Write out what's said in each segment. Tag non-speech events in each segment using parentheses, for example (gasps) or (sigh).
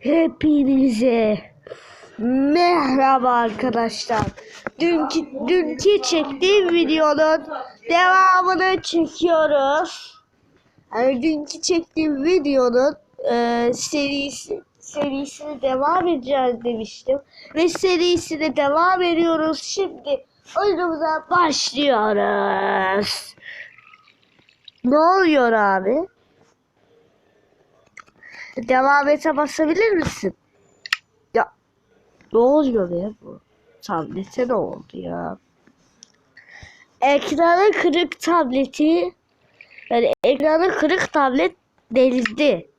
Hepinize merhaba arkadaşlar. Dünkü, dünkü çektiğim videonun devamını çekiyoruz. Yani dünkü çektiğim videonun e, serisi serisine devam edeceğiz demiştim. Ve serisine devam ediyoruz. Şimdi oyunumuza başlıyoruz. Ne oluyor abi? Devam ete basabilir misin? Ya ne oluyor be bu? Tablete ne oldu ya? Ekranı kırık tableti yani ekranı kırık tablet delirdi.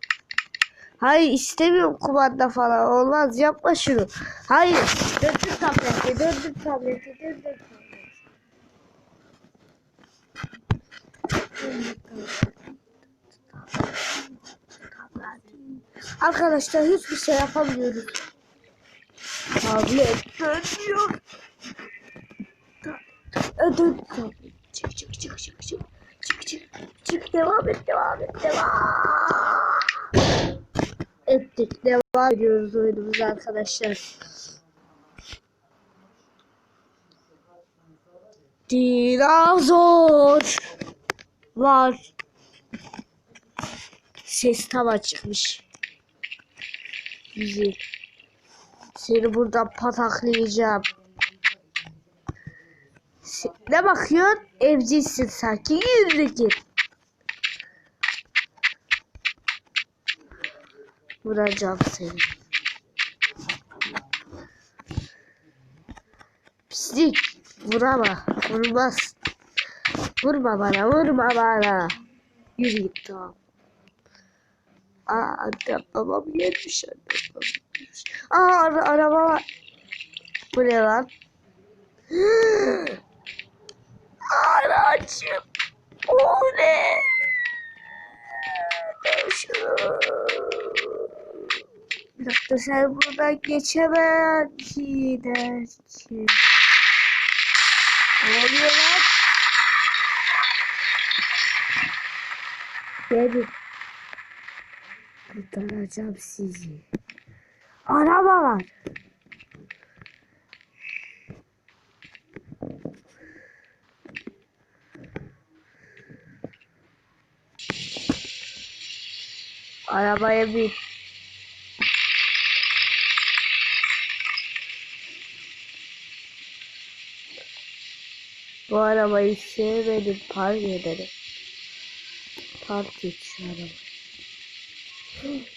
Hayır istemiyorum kumanda falan olmaz yapma şunu. Hayır döndür tableti döndür tableti döndür tableti. Arkadaşlar hiçbir şey yapamıyoruz. Tablet dönüyor. Ta- Dön. Çık çık çık çık çık. Çık çık. Çık devam et devam et devam. Ettik devam ediyoruz oyunumuza arkadaşlar. Dinozor var. Ses tam açıkmış. Güzel. Seni buradan pataklayacağım. Ne bakıyorsun? Evcilsin sanki. Yürü git. Vuracağım seni. Pislik. Vurama. Vurmaz. Vurma bana. Vurma bana. Yürü git tamam. Aa annem babam gelmiş annem babam gelmiş. Aa ara araba var. Bu ne lan? (gasps) Aracım. O ne? Bir dakika sen buradan geçemezsin dersin. Ne oluyor lan? Gelin. Kurtaracağım sizi. Araba var. Arabaya bin. Bu arabayı sevmedim. Park ederim. Park et arabayı.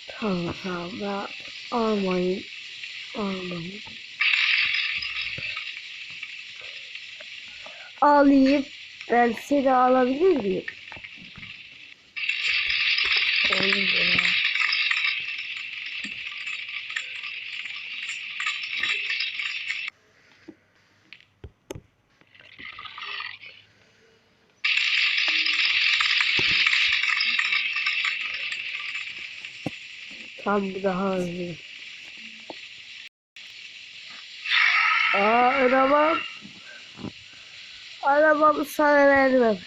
Tamam tamam da almayın. Almayın. Alayım. Ben seni alabilir miyim? Olur Tam daha hızlı. Aa arabam. Arabamı sana vermem.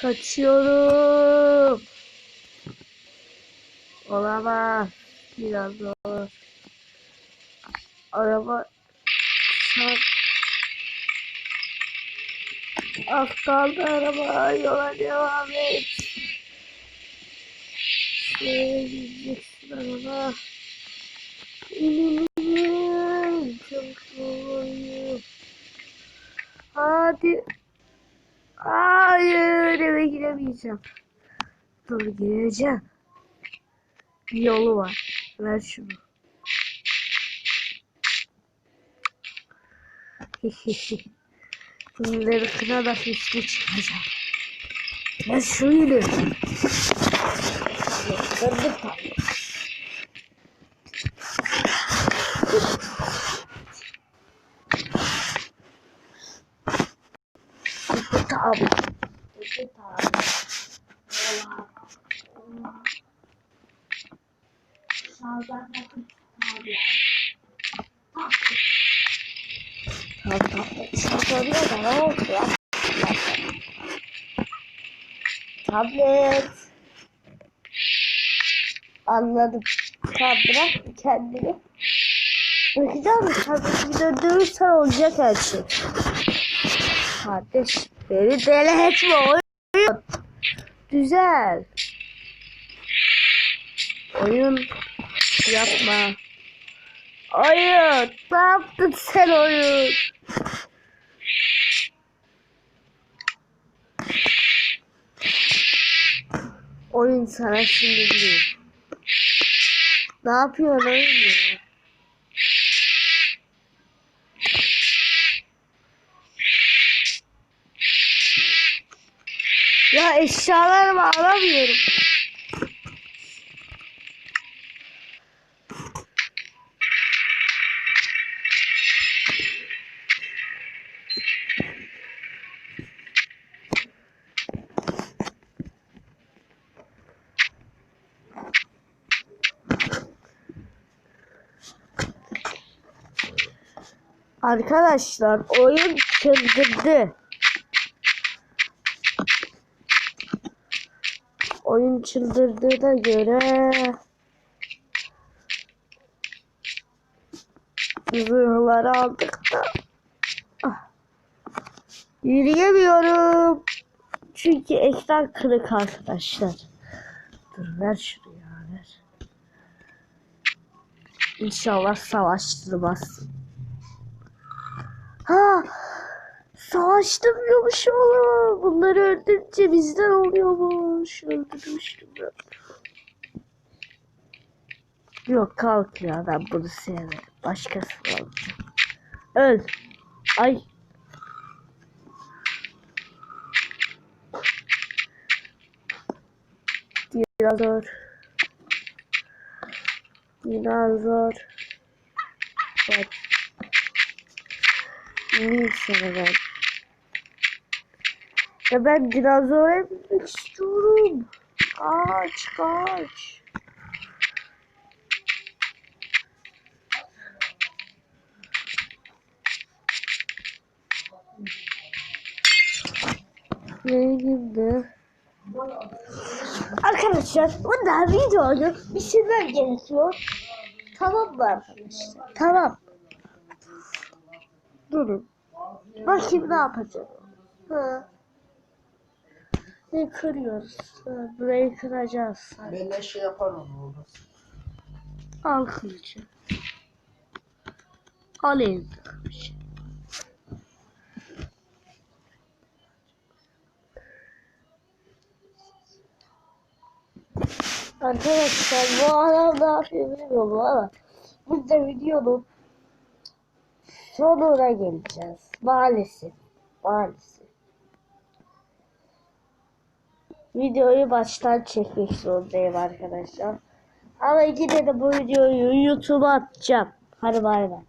Kaçıyorum. Olamaz. Biraz zor. Araba Çarp. Az kaldı araba yola devam et. Şuraya gideceksin araba. İnanın çok zorluyum. Hadi. Hayır eve giremeyeceğim. Dur gireceğim. Bir yolu var. Ver şunu. Bunları kırarak üstü çıkacağım. Ben şöyle. Kırdı tabii. Kırdı tabii. Kırdı tabii. Sağdan bakın. Tabii. Ya tablet ne oldu ya? Tablet. Anladım. Tamam bırak kendini. Bakacağım tableti bir döndürürsen olacak her şey. Kardeş beni deli etme oyun. Güzel. Oyun yapma. Oyun. Ne yaptın sen oyun? Oyun sana şimdi değil. Ne yapıyorsun oyun ya? Ya eşyalarımı alamıyorum. Arkadaşlar oyun çıldırdı. Oyun çıldırdığına göre zırhları aldık da Ah. yürüyemiyorum. Çünkü ekran kırık arkadaşlar. Dur ver şunu ya ver. İnşallah savaştırmaz. Ha! Savaştırmıyormuş oğlum. Bunları öldürünce bizden oluyormuş. Öldürmüştüm ben. Yok kalk ya ben bunu sevmedim. Başkası alacağım. Öl. Ay. Dinozor. Dinozor. Bak. Sana ben. Ya ben dinozora binmek istiyorum. Kaç kaç. Ne gibi? Arkadaşlar bunda videoyu bitirmem gerekiyor. Tamam mı arkadaşlar? Tamam. Durun. Bakayım ne yapacağım. Ha. Ne kırıyoruz? Ha, burayı kıracağız. Belle şey yapar onu orada. Al kılıcı. Al elinde kılıcı. Arkadaşlar bu adam ne yapıyor bilmiyorum ama biz de videonun sonuna geleceğiz. Maalesef. Maalesef. Videoyu baştan çekmek zorundayım arkadaşlar. Ama yine de bu videoyu YouTube'a atacağım. Hadi bay bay.